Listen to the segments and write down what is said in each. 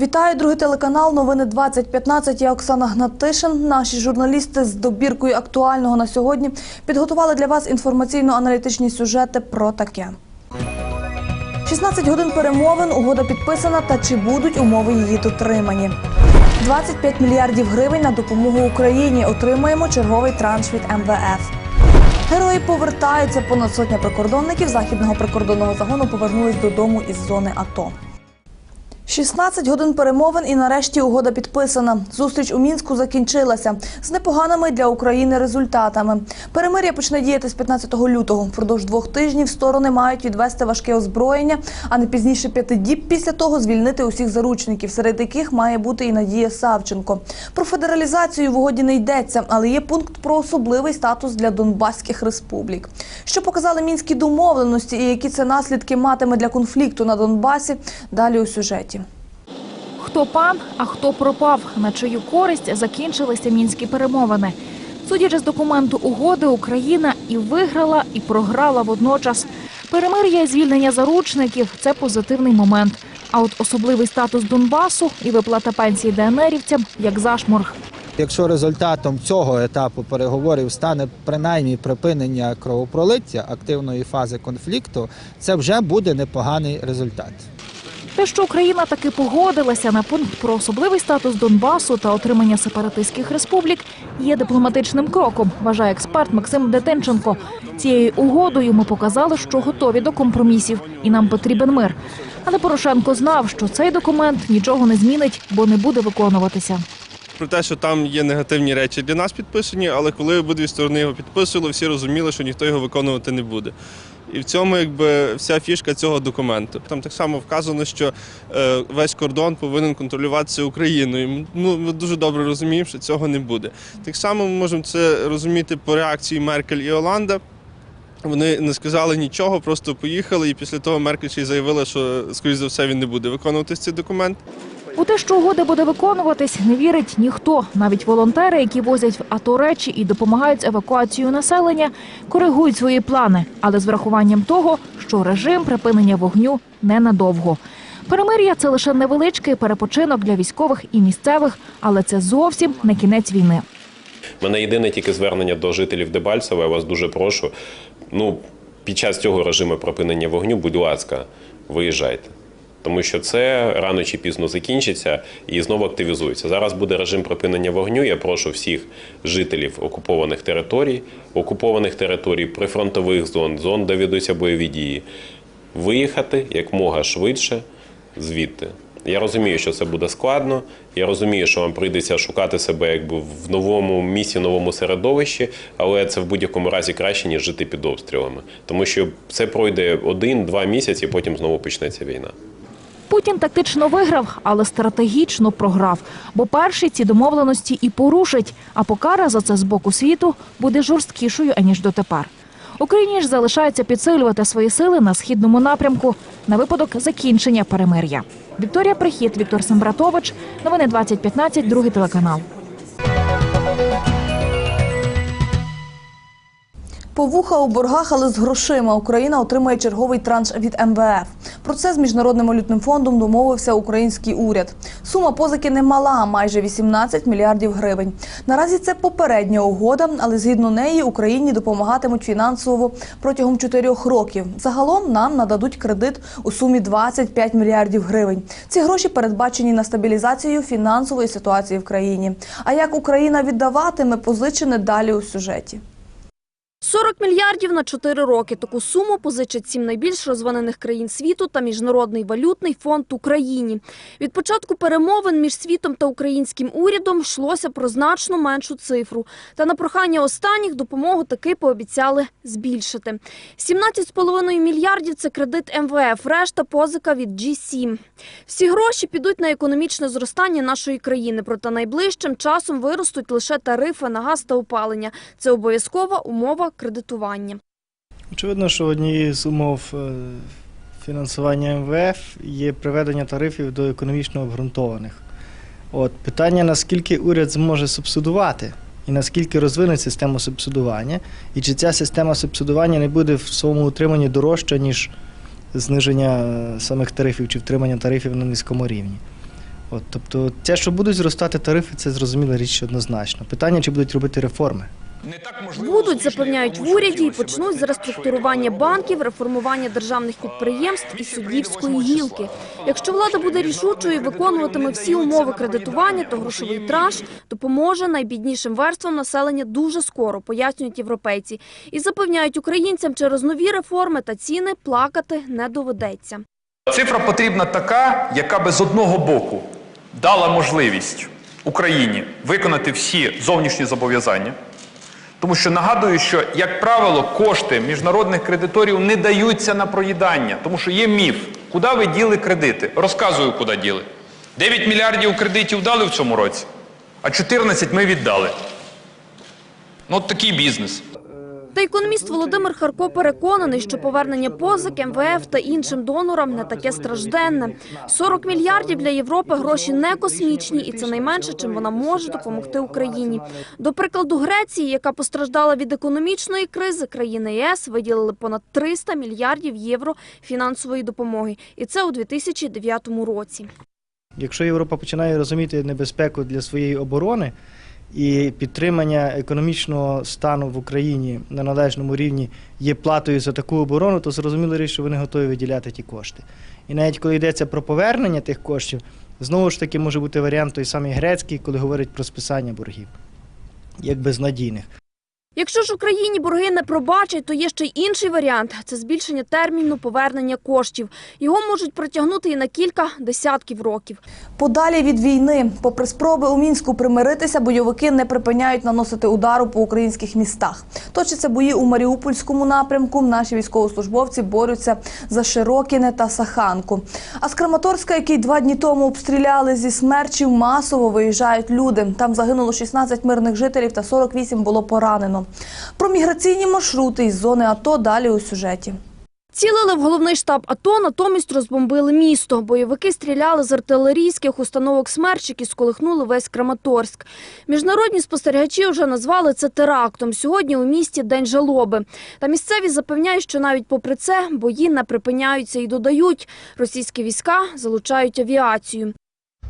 Вітаю, другий телеканал. Новини 2015. Я Оксана Гнатишин. Наші журналісти з добіркою актуального на сьогодні підготували для вас інформаційно-аналітичні сюжети про таке. 16 годин перемовин, угода підписана та чи будуть умови її дотримані. 25 мільярдів гривень на допомогу Україні. Отримаємо черговий транш від МВФ. Герої повертаються. Понад сотня прикордонників західного прикордонного загону повернулись додому із зони АТО. 16 годин перемовин і нарешті угода підписана. Зустріч у Мінську закінчилася з непоганими для України результатами. Перемир'я почне діяти з 15 лютого. Впродовж двох тижнів сторони мають відвести важке озброєння, а не пізніше п'яти діб після того звільнити усіх заручників, серед яких має бути і Надія Савченко. Про федералізацію в угоді не йдеться, але є пункт про особливий статус для донбаських республік. Що показали мінські домовленості і які це наслідки матиме для конфлікту на Донбасі? Далі у сюжеті. Хто пан, а хто пропав, на чию користь закінчилися мінські перемовини. Судячи з документу угоди, Україна і виграла, і програла водночас. Перемир'я і звільнення заручників це позитивний момент. А от особливий статус Донбасу і виплата пенсії ДНРівцям як зашморг. Якщо результатом цього етапу переговорів стане принаймні припинення кровопролиття активної фази конфлікту, це вже буде непоганий результат. Те, що Україна таки погодилася на пункт про особливий статус Донбасу та отримання сепаратистських республік, є дипломатичним кроком, вважає експерт Максим Детенченко. Цією угодою ми показали, що готові до компромісів, і нам потрібен мир. Але Порошенко знав, що цей документ нічого не змінить, бо не буде виконуватися. Про те, що там є негативні речі для нас підписані, але коли обидві сторони його підписували, всі розуміли, що ніхто його виконувати не буде. І в цьому якби вся фішка цього документу. Там так само вказано, що е, весь кордон повинен контролюватися Україною. Ну ми дуже добре розуміємо, що цього не буде. Так само ми можемо це розуміти по реакції Меркель і Оланда. Вони не сказали нічого, просто поїхали, і після того Меркель ще й заявила, що скоріш за все він не буде виконувати цей документ. У те, що угода буде виконуватись, не вірить ніхто. Навіть волонтери, які возять в АТО речі і допомагають з евакуацією населення, коригують свої плани, але з врахуванням того, що режим припинення вогню ненадовго. Перемир'я це лише невеличкий перепочинок для військових і місцевих, але це зовсім не кінець війни. Мене єдине тільки звернення до жителів Дебальцева. Я вас дуже прошу. Ну, під час цього режиму припинення вогню, будь ласка, виїжджайте. Тому що це рано чи пізно закінчиться і знову активізується. Зараз буде режим припинення вогню. Я прошу всіх жителів окупованих територій, окупованих територій, прифронтових зон, зон, де ведуться бойові дії, виїхати якмога швидше звідти. Я розумію, що це буде складно. Я розумію, що вам прийдеться шукати себе якби в новому місці, новому середовищі, але це в будь-якому разі краще, ніж жити під обстрілами. Тому що це пройде один-два місяці, потім знову почнеться війна. Путін тактично виграв, але стратегічно програв. Бо перший ці домовленості і порушить, а покара за це з боку світу буде жорсткішою аніж дотепер. Україні ж залишається підсилювати свої сили на східному напрямку на випадок закінчення перемир'я. Вікторія Прихід, Віктор Сембратович. Новини 2015, другий телеканал. Повуха у боргах, але з грошима Україна отримає черговий транш від МВФ. Про це з міжнародним валютним фондом домовився український уряд. Сума позики немала, майже 18 мільярдів гривень. Наразі це попередня угода, але згідно неї Україні допомагатимуть фінансово протягом чотирьох років. Загалом нам нададуть кредит у сумі 25 мільярдів гривень. Ці гроші передбачені на стабілізацію фінансової ситуації в країні. А як Україна віддаватиме позичене далі у сюжеті? 40 мільярдів на 4 роки. Таку суму позичать сім найбільш розвинених країн світу та Міжнародний валютний фонд Україні. Від початку перемовин між світом та українським урядом йшлося про значно меншу цифру. Та на прохання останніх допомогу таки пообіцяли збільшити. 17,5 мільярдів – це кредит МВФ, решта – позика від G7. Всі гроші підуть на економічне зростання нашої країни, проте найближчим часом виростуть лише тарифи на газ та опалення. Це обов'язкова умова кредитування. Очевидно, що однією з умов е, фінансування МВФ є приведення тарифів до економічно обґрунтованих. От питання, наскільки уряд зможе субсидувати і наскільки розвине систему субсидування, і чи ця система субсидування не буде в своєму утриманні дорожча, ніж зниження е, самих тарифів чи втримання тарифів на низькому рівні. От, тобто, те, що будуть зростати тарифи, це зрозуміла річ однозначно. Питання, чи будуть робити реформи. Будуть, запевняють в уряді, і почнуть з реструктурування банків, реформування державних підприємств і суддівської гілки. Якщо влада буде рішучою і виконуватиме всі умови кредитування, то грошовий траж допоможе найбіднішим верствам населення дуже скоро, пояснюють європейці. І запевняють українцям, через нові реформи та ціни плакати не доведеться. Цифра потрібна така, яка би з одного боку дала можливість Україні виконати всі зовнішні зобов'язання. Тому що нагадую, що, як правило, кошти міжнародних кредиторів не даються на проїдання, тому що є міф. Куди ви діли кредити? Розказую, куди діли. 9 мільярдів кредитів дали в цьому році, а 14 ми віддали. Ну, от такий бізнес. Та економіст Володимир Харко переконаний, що повернення позик МВФ та іншим донорам не таке стражденне. 40 мільярдів для Європи гроші не космічні, і це найменше, чим вона може допомогти Україні. До прикладу, Греції, яка постраждала від економічної кризи, країни ЄС виділили понад 300 мільярдів євро фінансової допомоги, і це у 2009 році. Якщо Європа починає розуміти небезпеку для своєї оборони і підтримання економічного стану в Україні на належному рівні є платою за таку оборону, то зрозуміло річ, що вони готові виділяти ті кошти. І навіть коли йдеться про повернення тих коштів, знову ж таки може бути варіант той самий грецький, коли говорять про списання боргів, як безнадійних. Якщо ж Україні борги не пробачать, то є ще й інший варіант – це збільшення терміну повернення коштів. Його можуть протягнути і на кілька десятків років. Подалі від війни, попри спроби у мінську примиритися, бойовики не припиняють наносити удару по українських містах. Точаться бої у Маріупольському напрямку. Наші військовослужбовці борються за Широкіне та Саханку. А з Краматорська, який два дні тому обстріляли зі смерчів, масово виїжджають люди. Там загинуло 16 мирних жителів та 48 було поранено. Про міграційні маршрути із зони АТО далі у сюжеті. Цілили в головний штаб АТО, натомість розбомбили місто. Бойовики стріляли з артилерійських установок «Смерч», які сколихнули весь Краматорськ. Міжнародні спостерігачі вже назвали це терактом. Сьогодні у місті День жалоби. Та місцеві запевняють, що навіть попри це бої не припиняються і додають. Російські війська залучають авіацію.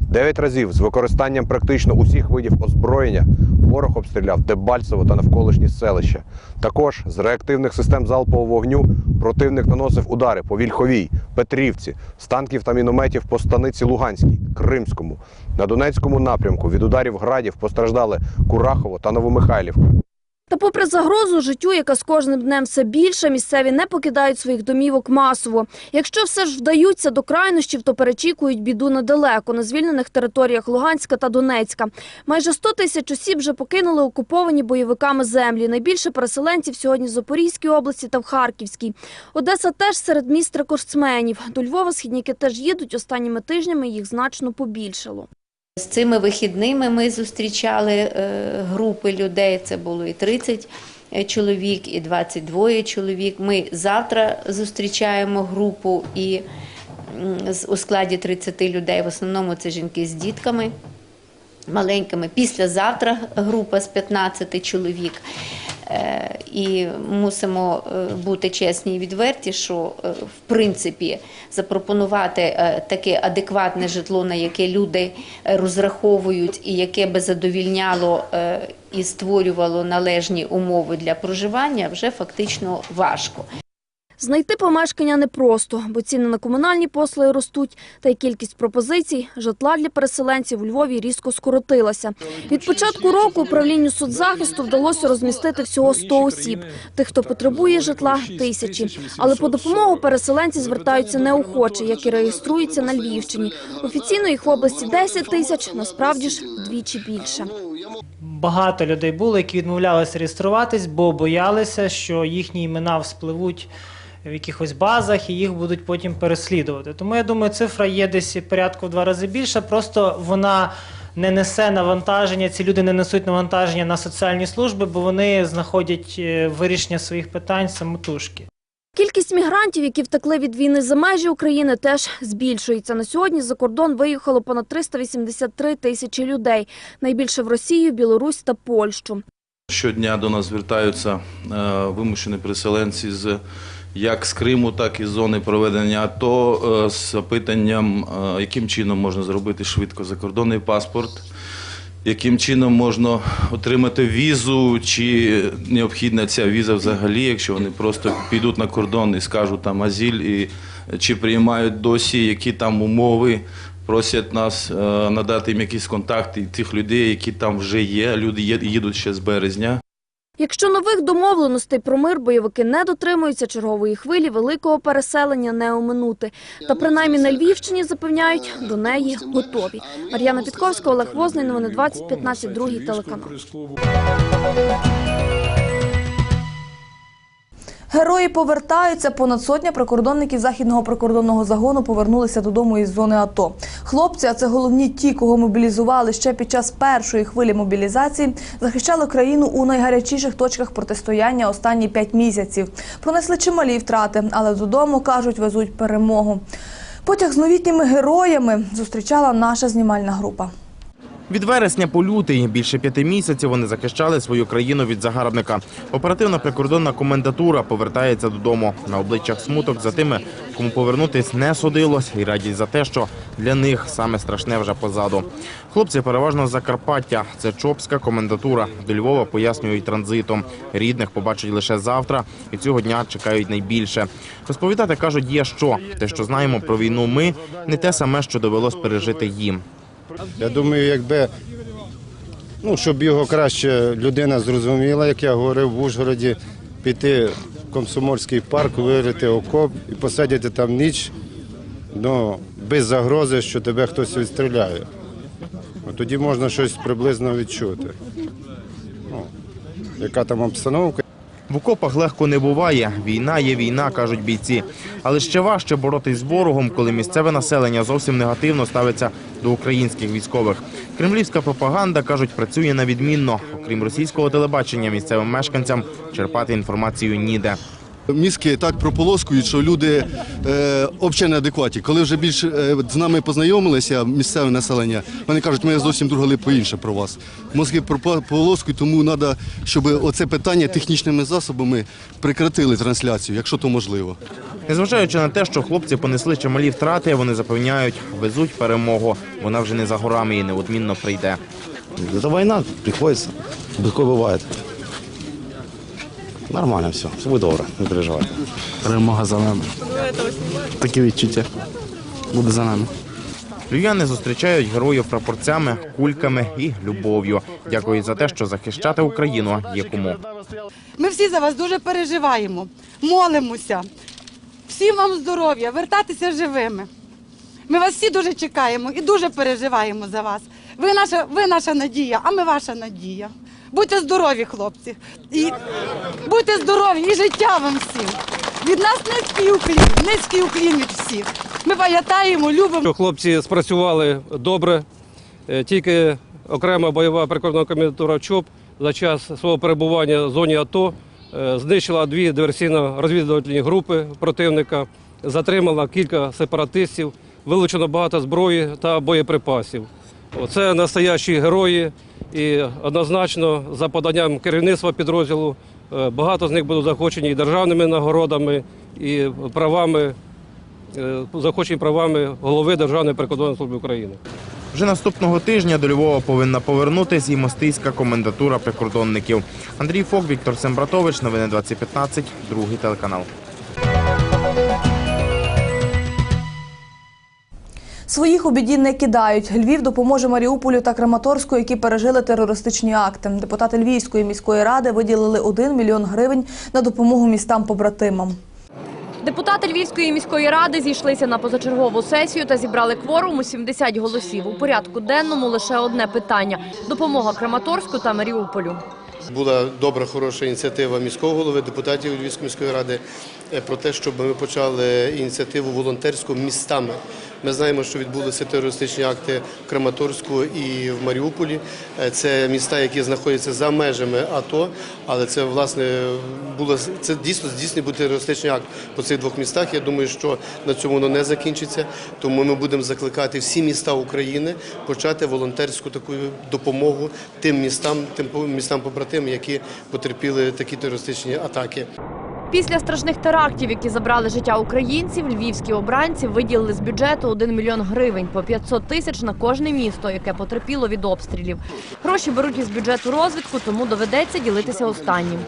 Дев'ять разів з використанням практично усіх видів озброєння ворог обстріляв Дебальцево та навколишні селища. Також з реактивних систем залпового вогню противник наносив удари по Вільховій, Петрівці, з танків та мінометів по станиці Луганській, Кримському. На Донецькому напрямку від ударів градів постраждали Курахово та Новомихайлівка. Та попри загрозу життю, яка з кожним днем все більше, місцеві не покидають своїх домівок масово. Якщо все ж вдаються до крайнощів, то перечікують біду недалеко, на звільнених територіях Луганська та Донецька. Майже 100 тисяч осіб вже покинули окуповані бойовиками землі. Найбільше переселенців сьогодні в Запорізькій області та в Харківській. Одеса теж серед міст рекордсменів. До Львова східніки теж їдуть. Останніми тижнями їх значно побільшало. З цими вихідними ми зустрічали е, групи людей. Це було і 30 чоловік, і 22 чоловік. Ми завтра зустрічаємо групу і у складі 30 людей. В основному це жінки з дітками маленькими. Післязавтра група з 15 чоловік. І мусимо е, бути чесні і відверті, що е, в принципі запропонувати е, таке адекватне житло, на яке люди розраховують, і яке би задовільняло і створювало належні умови для проживання, вже фактично важко. Знайти помешкання непросто, бо ціни на комунальні послуги ростуть, та й кількість пропозицій житла для переселенців у Львові різко скоротилася. Від початку року управлінню соцзахисту вдалося розмістити всього 100 осіб. Тих, хто потребує житла – тисячі. Але по допомогу переселенці звертаються неохоче, як і реєструються на Львівщині. Офіційно їх в області 10 тисяч, насправді ж вдвічі більше. Багато людей було, які відмовлялися реєструватись, бо боялися, що їхні імена вспливуть в якихось базах і їх будуть потім переслідувати. Тому я думаю, цифра є десь порядку в два рази більша. Просто вона не несе навантаження. Ці люди не несуть навантаження на соціальні служби, бо вони знаходять е, вирішення своїх питань самотужки. Кількість мігрантів, які втекли від війни за межі України, теж збільшується. На сьогодні за кордон виїхало понад 383 тисячі людей. Найбільше в Росію, Білорусь та Польщу. Щодня до нас звертаються е, вимушені переселенці з як з Криму, так і з зони проведення АТО е, з запитанням, е, яким чином можна зробити швидко закордонний паспорт, яким чином можна отримати візу, чи необхідна ця віза взагалі, якщо вони просто підуть на кордон і скажуть там азіль, і чи приймають досі, які там умови. Просять нас е, надати їм якісь контакти тих людей, які там вже є. Люди їдуть ще з березня. Якщо нових домовленостей про мир бойовики не дотримуються, чергової хвилі великого переселення не оминути. Та принаймні на Львівщині запевняють, до неї готові. Мар'яна Підковська, Олег Возний, новини 2015, другий телеканал. Герої повертаються. Понад сотня прикордонників західного прикордонного загону повернулися додому із зони АТО. Хлопці, а це головні ті, кого мобілізували ще під час першої хвилі мобілізації, захищали країну у найгарячіших точках протистояння останні п'ять місяців. Понесли чималі втрати, але додому кажуть, везуть перемогу. Потяг з новітніми героями зустрічала наша знімальна група. Від вересня по лютий більше п'яти місяців вони захищали свою країну від загарбника. Оперативна прикордонна комендатура повертається додому. На обличчях смуток за тими, кому повернутись не судилось, і радість за те, що для них саме страшне вже позаду. Хлопці переважно з Закарпаття. Це Чопська комендатура. До Львова пояснюють транзитом. Рідних побачать лише завтра, і цього дня чекають найбільше. Розповідати кажуть, є що те, що знаємо про війну. Ми не те саме, що довелось пережити їм. Я думаю, якби ну, щоб його краще людина зрозуміла, як я говорив в Ужгороді, піти в комсомольський парк, вирити окоп і посидіти там ніч, ну, без загрози, що тебе хтось відстріляє. От Тоді можна щось приблизно відчути. Ну, яка там обстановка. В окопах легко не буває. Війна є війна, кажуть бійці. Але ще важче боротись з ворогом, коли місцеве населення зовсім негативно ставиться до українських військових. Кремлівська пропаганда кажуть, працює на відмінно. Окрім російського телебачення, місцевим мешканцям черпати інформацію ніде. Мізки так прополоскують, що люди е, взагалі неадекватні. Коли вже більше з нами познайомилися, місцеве населення, вони кажуть, ми зовсім друге по-інше про вас. Мозки прополоскують, тому треба, щоб оце питання технічними засобами прекратили трансляцію, якщо то можливо. Незважаючи на те, що хлопці понесли чималі втрати, вони запевняють, везуть перемогу. Вона вже не за горами і неодмінно прийде. Это война, приходится. Такое бывает. Нормально все, все буде добре, не переживай. Перемога за нами. Такі відчуття. Буде за нами. Львів'яни зустрічають героїв прапорцями, кульками і любов'ю. Дякують за те, що захищати Україну є кому. Ми всі за вас дуже переживаємо, молимося. Всім вам здоров'я, вертатися живими. Ми вас всі дуже чекаємо і дуже переживаємо за вас. Ви наша, ви наша надія, а ми ваша надія. Будьте здорові, хлопці. І будьте здорові і життя вам всім. Від нас низький уклін, низький уклін від всіх. Ми пам'ятаємо, любимо. Хлопці спрацювали добре. Е, Тільки окрема бойова прикордонна комендатура ЧОП за час свого перебування в зоні АТО знищила дві диверсійно-розвідувальні групи противника, затримала кілька сепаратистів, вилучено багато зброї та боєприпасів. Це настоящі герої, і однозначно за поданням керівництва підрозділу е, багато з них будуть захочені і державними нагородами, і правами е, захочені правами голови Державної прикордонної служби України. Вже наступного тижня до Львова повинна повернутись і мостиська комендатура прикордонників. Андрій Фок, Віктор Сембратович, новини 2015, другий телеканал. Своїх у біді не кидають. Львів допоможе Маріуполю та Краматорську, які пережили терористичні акти. Депутати Львівської міської ради виділили 1 мільйон гривень на допомогу містам-побратимам. Депутати Львівської міської ради зійшлися на позачергову сесію та зібрали кворум у 70 голосів. У порядку денному лише одне питання – допомога Краматорську та Маріуполю. Була добра, хороша ініціатива міського голови, депутатів Львівської міської ради е, про те, щоб ми почали ініціативу волонтерську містами. Ми знаємо, що відбулися терористичні акти в Краматорську і в Маріуполі. Е, Це міста, які знаходяться за межами АТО, але це власне було це дійсно здійснений був терористичний акт по цих двох містах. Я думаю, що на цьому воно не закінчиться. Тому ми будемо закликати всі міста України почати волонтерську таку допомогу тим містам, тим містам побратимам, які потерпіли такі терористичні атаки. Після страшних терактів, які забрали життя українців, львівські обранці виділили з бюджету 1 мільйон гривень по 500 тисяч на кожне місто, яке потерпіло від обстрілів. Гроші беруть із бюджету розвитку, тому доведеться ділитися останнім.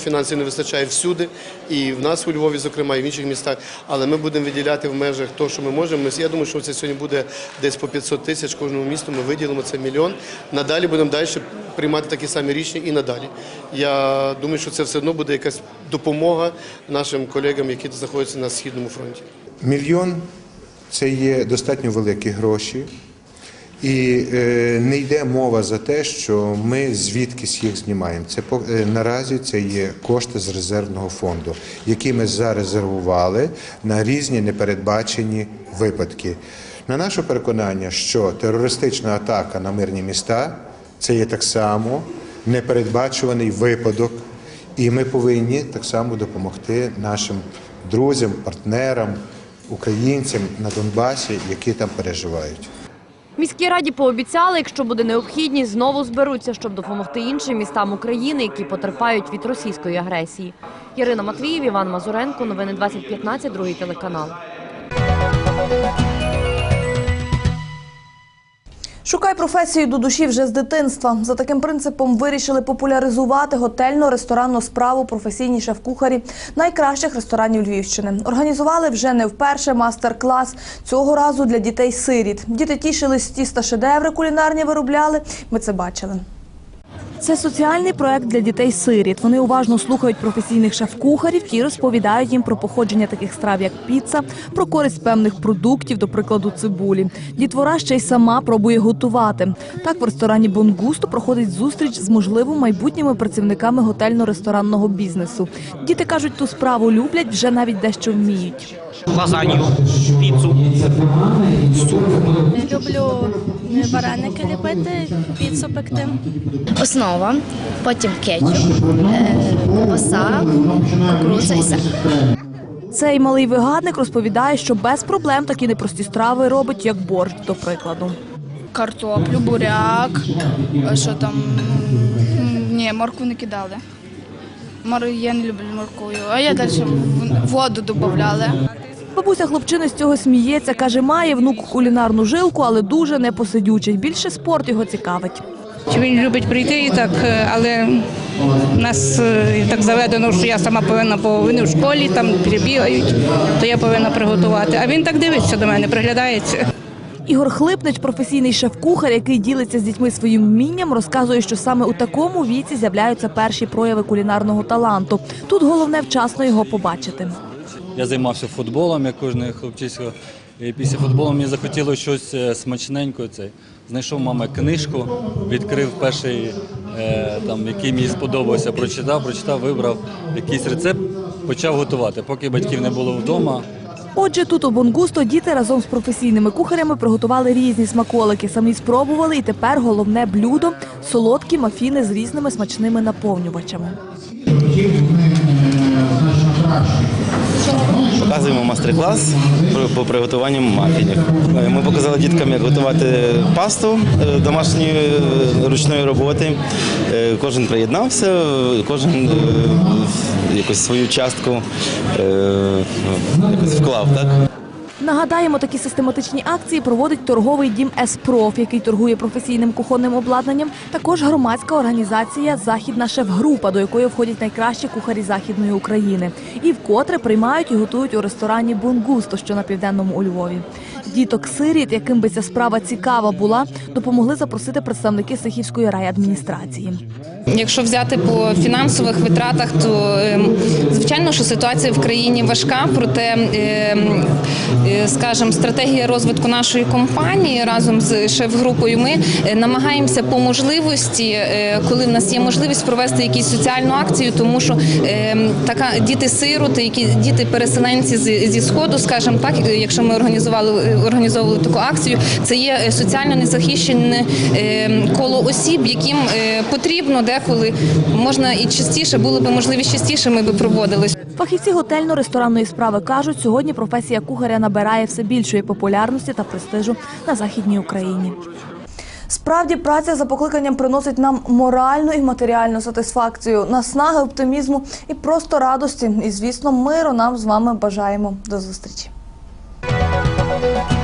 Фінансів не вистачає всюди, і в нас у Львові, зокрема, і в інших містах. Але ми будемо виділяти в межах того, що ми можемо. Ми- Я думаю, що це сьогодні буде десь по 500 тисяч кожному місту. Ми виділимо це мільйон. Надалі будемо далі приймати такі самі рішення і надалі. Я думаю, що це все одно буде якась допомога нашим колегам, які знаходяться на східному фронті. Мільйон це є достатньо великі гроші. І е, не йде мова за те, що ми звідкись їх знімаємо. Це по- е, наразі це є кошти з резервного фонду, які ми зарезервували на різні непередбачені випадки. На наше переконання, що терористична атака на мирні міста це є так само непередбачуваний випадок, і ми повинні так само допомогти нашим друзям, партнерам, українцям на Донбасі, які там переживають. Міській раді пообіцяли, якщо буде необхідність, знову зберуться, щоб допомогти іншим містам України, які потерпають від російської агресії. Ярина Матвіїв, Іван Мазуренко. Новини 2015, другий телеканал. Шукай професію до душі вже з дитинства. За таким принципом вирішили популяризувати готельно-ресторанну справу професійні шеф-кухарі найкращих ресторанів Львівщини. Організували вже не вперше мастер-клас цього разу для дітей-сиріт. Діти тішились тіста шедеври кулінарні виробляли. Ми це бачили. Це соціальний проект для дітей-сиріт. Вони уважно слухають професійних шеф-кухарів, ті розповідають їм про походження таких страв, як піца, про користь певних продуктів, до прикладу, цибулі. Дітвора ще й сама пробує готувати. Так в ресторані Бонгусто проходить зустріч з можливо майбутніми працівниками готельно-ресторанного бізнесу. Діти кажуть, ту справу люблять, вже навіть дещо вміють. лазанью, піцу. Люблю вареники ліпити, піцу пекти. Основа, потім кетчуп, е, ковбаса, кукурудза і сир. Цей малий вигадник розповідає, що без проблем такі непрості страви робить, як борщ, до прикладу. Картоплю, буряк, що там. Ні, моркву не кидали. Мор... Я не люблю морквою, а я далі в- воду додавали. Бабуся хлопчини з цього сміється, каже, має внук кулінарну жилку, але дуже непосидючий. Більше спорт його цікавить. Чи він любить прийти і так, е, але нас е, так заведено, що я сама повинна, бо вони в школі там перебігають, то я повинна приготувати. А він так дивиться до мене, приглядається. Ігор Хлипнич, професійний шеф-кухар, який ділиться з дітьми своїм вмінням, розказує, що саме у такому віці з'являються перші прояви кулінарного таланту. Тут головне вчасно його побачити. Я займався футболом, як кожен хлопчисько. І після футболу мені захотілося щось е, смачненьке. Це. Знайшов мама книжку, відкрив перший, е, там, який мені сподобався, прочитав, прочитав, вибрав якийсь рецепт, почав готувати. Поки батьків не було вдома, Отже, тут у Бонгусто діти разом з професійними кухарями приготували різні смаколики. Самі спробували, і тепер головне блюдо солодкі мафіни з різними смачними наповнювачами. Показуємо мастер-клас по приготуванню мафінів. Е, Ми показали діткам, як готувати пасту е, домашньої е, ручної роботи. Кожен приєднався, кожен якусь свою частку якось вклав. Так? Нагадаємо, такі систематичні акції проводить торговий дім «Еспроф», який торгує професійним кухонним обладнанням. Також громадська організація Західна шеф-група, до якої входять найкращі кухарі західної України, і вкотре приймають і готують у ресторані Бунгусто, що на південному у Львові. Діток сиріт, яким би ця справа цікава була, допомогли запросити представники Сихівської райадміністрації. Якщо взяти по фінансових витратах, то ем, звичайно, що ситуація в країні важка, проте, ем, е, скажімо, стратегія розвитку нашої компанії разом з шеф-групою ми е, намагаємося по можливості, е, коли в нас є можливість провести якусь соціальну акцію, тому що ем, така діти-сироти, які діти переселенці зі сходу, скажімо так, якщо ми організували організовували таку акцію, це є е, соціально незахищене ем, коло осіб, яким е, потрібно деколи можна і частіше, було б можливість частіше, ми би проводили. Фахівці готельно-ресторанної справи кажуть, сьогодні професія кухаря набирає все більшої популярності та престижу на західній Україні. Справді праця за покликанням приносить нам моральну і матеріальну сатисфакцію, наснаги, оптимізму і просто радості. І звісно, миру нам з вами бажаємо. До зустрічі. Thank you.